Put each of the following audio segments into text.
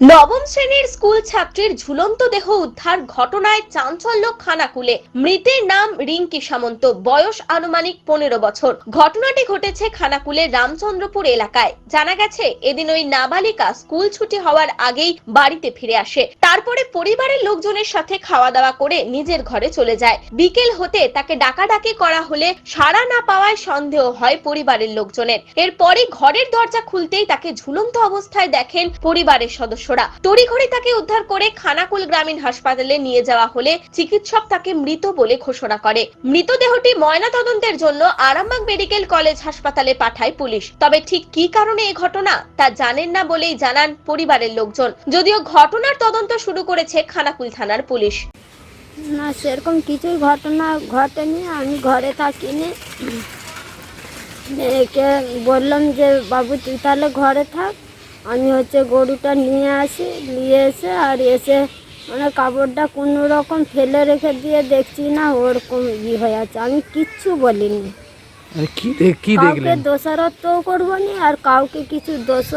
নবম শ্রেণির স্কুল ছাত্রীর ঝুলন্ত দেহ উদ্ধার ঘটনায় চাঞ্চল্য খানাকুলে। মৃতের নাম রিঙ্কি সামন্ত, বয়স আনুমানিক পনেরো বছর। ঘটনাটি ঘটেছে খানাকুলের রামচন্দ্রপুর এলাকায়। জানা গেছে, এদিন ওই নাবালিকা স্কুল ছুটি হওয়ার আগেই বাড়িতে ফিরে আসে। তারপরে পরিবারের লোকজনের সাথে খাওয়া দাওয়া করে নিজের ঘরে চলে যায়। বিকেল হতে তাকে ডাকাডাকি করা হলে সাড়া না পাওয়ায় সন্দেহ হয় পরিবারের লোকজনের। এরপরে ঘরের দরজা খুলতেই তাকে ঝুলন্ত অবস্থায় দেখেন পরিবারের সদস্যরা তড়িঘড়ি তাকে উদ্ধার করে খানাকুল গ্রামীণ হাসপাতালে নিয়ে যাওয়া হলে চিকিৎসক তাকে মৃত বলে ঘোষণা করে। মৃতদেহটি ময়না তদন্তের জন্য আরামবাগ মেডিকেল কলেজ হাসপাতালে পাঠায় পুলিশ। তবে ঠিক কি কারণে এই ঘটনা, তা জানেন না বলেই জানান পরিবারের লোকজন। যদিও ঘটনার তদন্ত শুরু করেছে খানাকুল থানার পুলিশ। না, সেরকম কিছুই ঘটনা ঘটেনি। আমি ঘরে থাকিনি। একে বললাম যে, বাবু, তুই তাহলে ঘরে থাক। আমি হচ্ছে গরুটা নিয়ে আসি নিয়ে এসে আর এসে মানে কাপড়টা কোনো রকম ফেলে রেখে দিয়ে দেখছি না ওরকম ই হয়ে আছে। আমি কিচ্ছু বলিনি। কাউকে দেখলেন? দোষারত্বও করব নি আর কাউকে কিছু দোষ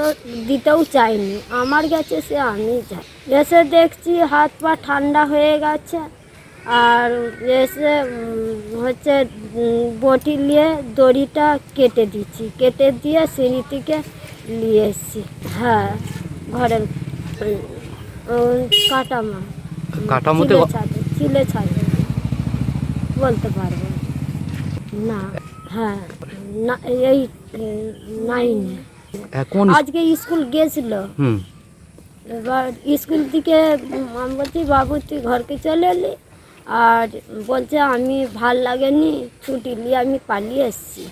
দিতেও চাইনি। আমার গেছে সে আমি যাই এসে দেখছি হাত পা ঠান্ডা হয়ে গেছে আর এসে হচ্ছে বটি নিয়ে দড়িটা কেটে দিচ্ছি। কেটে দিয়ে সিঁড়ি থেকে নিয়ে এসছি হ্যাঁ ঘরের উম, উম, কাটামা কাটার মধ্যে চিলে ছাদে চিলে ছাদে বলতে পারব না হ্যাঁ না এই নাইনে হ্যাঁ, কোন আজকে স্কুল গেছিল হুম এবার স্কুল থেকে উম, আমি বলছি বাবু তুই ঘরকে চলে এলি আর বলছে আমি ভালো লাগেনি ছুটি নিয়ে আমি পালিয়ে এসেছি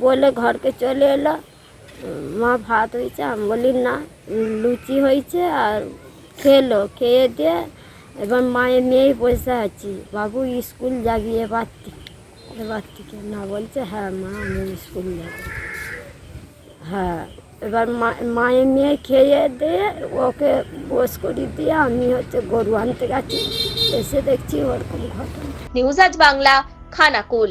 বলে ঘরকে চলে এলো উম, মা ভাত হয়েছে, আমি বলি, না, লুচি হয়েছে আর খেলো। খেয়ে দিয়ে এবার মায়ের মেয়ে বসে আছি। বাবু, স্কুল যাবি এবার এবার থেকে না বলছে হ্যাঁ মা, আমি স্কুল যাব। হ্যাঁ এবার মায়ের মেয়ে খেয়ে দিয়ে ওকে বস করি দিয়ে আমি হচ্ছে গরু আনতে গেছি। এসে দেখছি ওরকম ঘটনা। নিউজ আজ বাংলা, খানাকুল।